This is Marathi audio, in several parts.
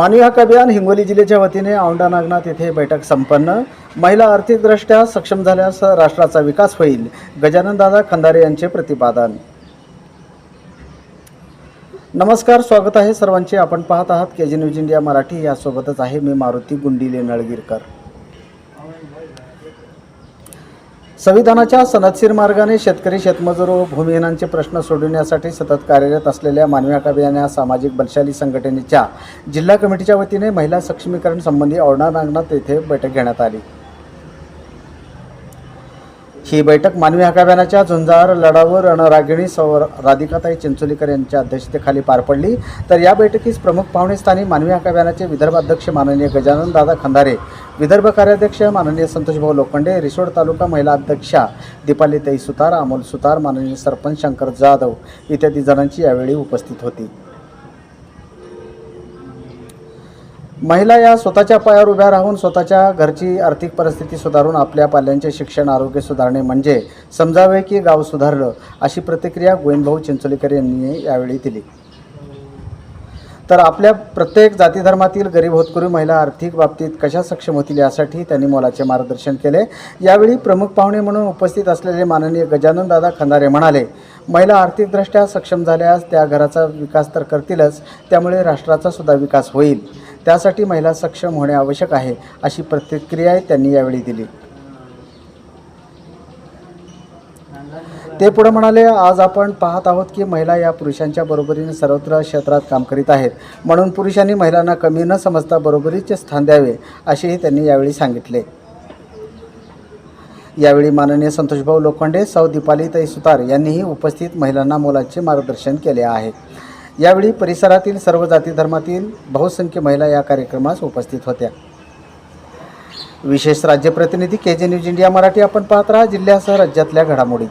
मानवी हक्क अभियान हिंगोली जिल्ह्याच्या वतीने औंढा नागनाथ येथे बैठक संपन्न. महिला आर्थिकदृष्ट्या सक्षम झाल्यास राष्ट्राचा विकास होईल. गजाननदादा खंदारे यांचे प्रतिपादन. नमस्कार स्वागत आहे सर्वांचे. आपण पाहत आहात K G news India Marathi. यासोबतच आहे मी मारुती गुंडिले नळगीरकर. संविधानाच्या सनदशीर मार्गाने शेतकरी शेतमजूर व भूमिहीनांचे प्रश्न सोडवण्यासाठी सतत कार्यरत असलेल्या मानवी हक अभियान या सामाजिक बलशाली संघटनेच्या जिल्हा कमिटीच्या वतीने महिला सक्षमीकरण संबंधी औरणा नागनाथ येथे बैठक घेण्यात आली. ही बैठक मानवी हकाव्यानाच्या झुंजार लढावर रणरागिणी सौ राधिकाताई चिंचोलीकर यांच्या अध्यक्षतेखाली पार पडली. तर या बैठकीस प्रमुख पाहुणेस्थानी मानवी हकाव्यानाचे विदर्भाध्यक्ष विदर्भ अध्यक्ष माननीय गजानन दादा खंदारे विदर्भ कार्याध्यक्ष माननीय संतोषभाऊ लोखंडे रिसोड तालुका महिला अध्यक्षा दीपालीताई सुतार अमोल सुतार माननीय सरपंच शंकर जाधव इत्यादी जणांची यावेळी उपस्थित होती. महिला या स्वतःच्या पायावर उभ्या राहून स्वतःच्या घरची आर्थिक परिस्थिती सुधारून आपल्या पाल्यांचे शिक्षण आरोग्य सुधारणे म्हणजे समजावे की गाव सुधारलं अशी प्रतिक्रिया गोविंदभाऊ चिंचोलीकर यांनी यावेळी दिली. तर आपल्या प्रत्येक जाती धर्मातील गरीब होतकरू महिला आर्थिक बाबतीत कशा सक्षम होतील यासाठी त्यांनी मोलाचे मार्गदर्शन केले. यावेळी प्रमुख पाहुणे म्हणून उपस्थित असलेले माननीय गजानन दादा खंदारे म्हणाले महिला आर्थिकदृष्ट्या सक्षम झाल्यास त्या घराचा विकास तर करतीलच त्यामुळे राष्ट्राचा सुद्धा विकास होईल. त्यासाठी महिला सक्षम होणे आवश्यक आहे अशी प्रतिक्रिया त्यांनी यावेळी दिली. ते पुढे म्हणाले आज आपण पाहत आहोत की महिला या पुरुषांच्या बरोबरीने सर्वत्र क्षेत्रात काम करीत आहेत. म्हणून पुरुषांनी महिलांना कमी न समजता बरोबरीचे स्थान द्यावे असेही त्यांनी यावेळी सांगितले. यावेळी माननीय संतोषभाऊ लोखंडे सौ दीपालीताई सुतार यांनीही उपस्थित महिलांना मोलाचे मार्गदर्शन केले आहे. यावेळी परिसरातील सर्व जाती धर्मातील बहुसंख्य महिला या कार्यक्रमास उपस्थित होत्या. विशेष राज्य प्रतिनिधी के जे न्यूज इंडिया मराठी आपण पाहत राहा जिल्ह्यासह राज्यातल्या घडामोडी.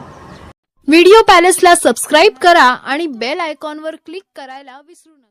व्हिडिओ पॅलेसला सबस्क्राईब करा आणि बेल आयकॉनवर क्लिक करायला विसरू नका.